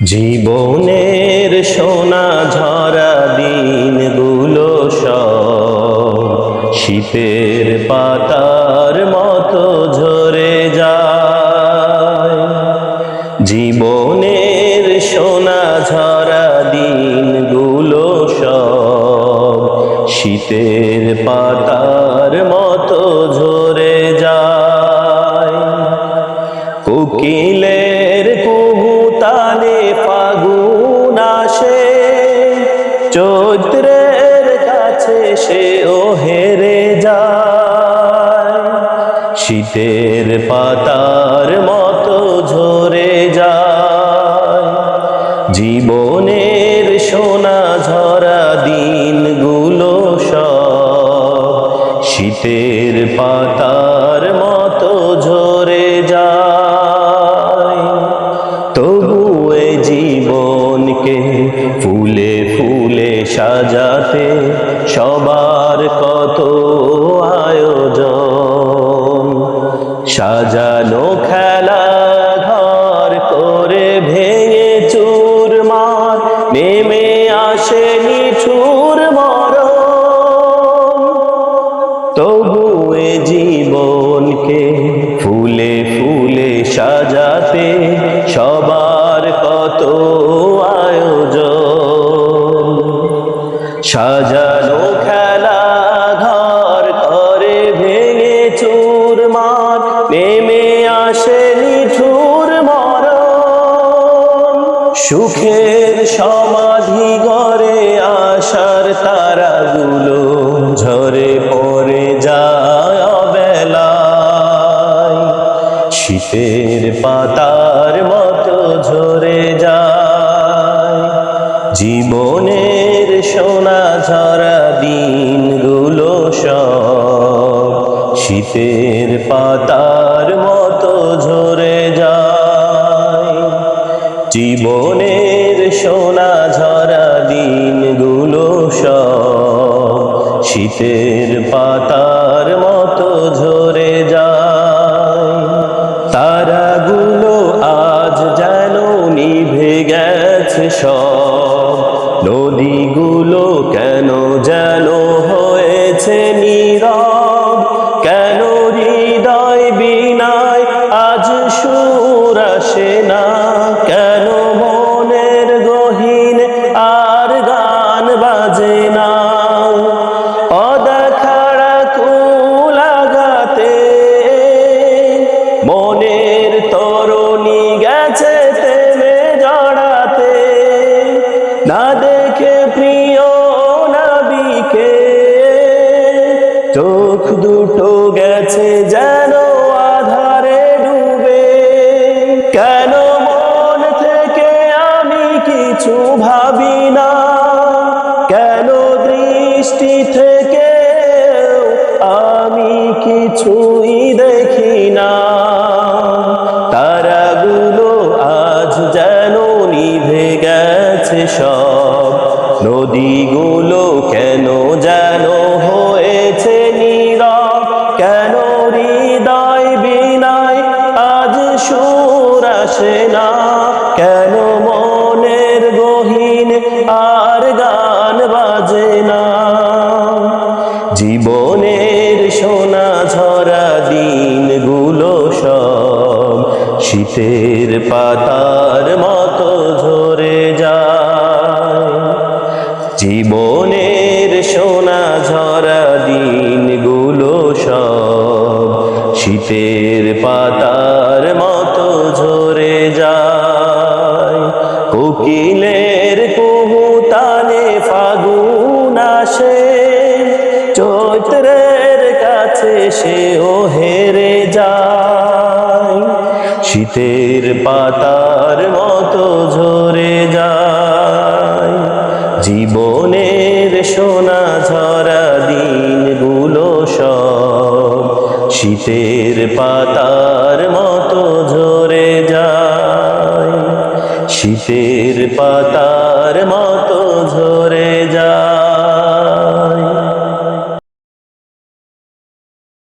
জীবনের সোনা ঝরা দিনগুলো সব শীতের পাতার মতো ঝরে যায়। জীবনের সোনা ঝরা দিনগুলো সব শীতের পাতার মতো ঝরে যায়। কোকিলের শীতের পাতার মতো ঝরে যায়। জীবনের সোনা ঝরা দিনগুলো শীতের পাতার মতো ঝরে যায়। তবু এ জীবনকে ফুলে ফুলে সাজাতে সবার কত আয়োজন এ জীবনকে ফুলে ফুলে সাজাতে সবার কত আয়োজন। সাজানো খেলা ঘর করে ভেঙে চুরমার, নেমে আসে নিঠুর মরণ। সুখের সমাধি গড়ে আশার তারাগুলো শীতের পাতার মতো ঝরে যায়। জীবনের সোনা ঝরা দিনগুলো সব শীতের পাতার মতো ঝরে যায়। জীবনের সোনা ঝরা দিনগুলো সব শীতের পাতার তারাগুলো আজ যেন নিভে গেছে সব। নদীগুলো কেন যেন হয়েছে কিছুই দেখি না। তারাগুলো আজ যেন নিভে গেছে সব। নদীগুলো কেন যেন হয়েছে নীরব? কেন হৃদয় বিনায় আজ সুর আসে না? কেন মনের গহীন আর গান বাজে না? জীবনের সোনা ঝরা দিনগুলো সব শীতের পাতার মতো ঝরে যায়। জীবনের সোনা ঝরা দিনগুলো সব শীতের পাতার মতো শীতের পাতার মতো ঝরে যায়। জীবনের সোনা ঝরা দিনগুলো সব শীতের পাতার মতো ঝরে যায়। শীতের পাতার মতো ঝরে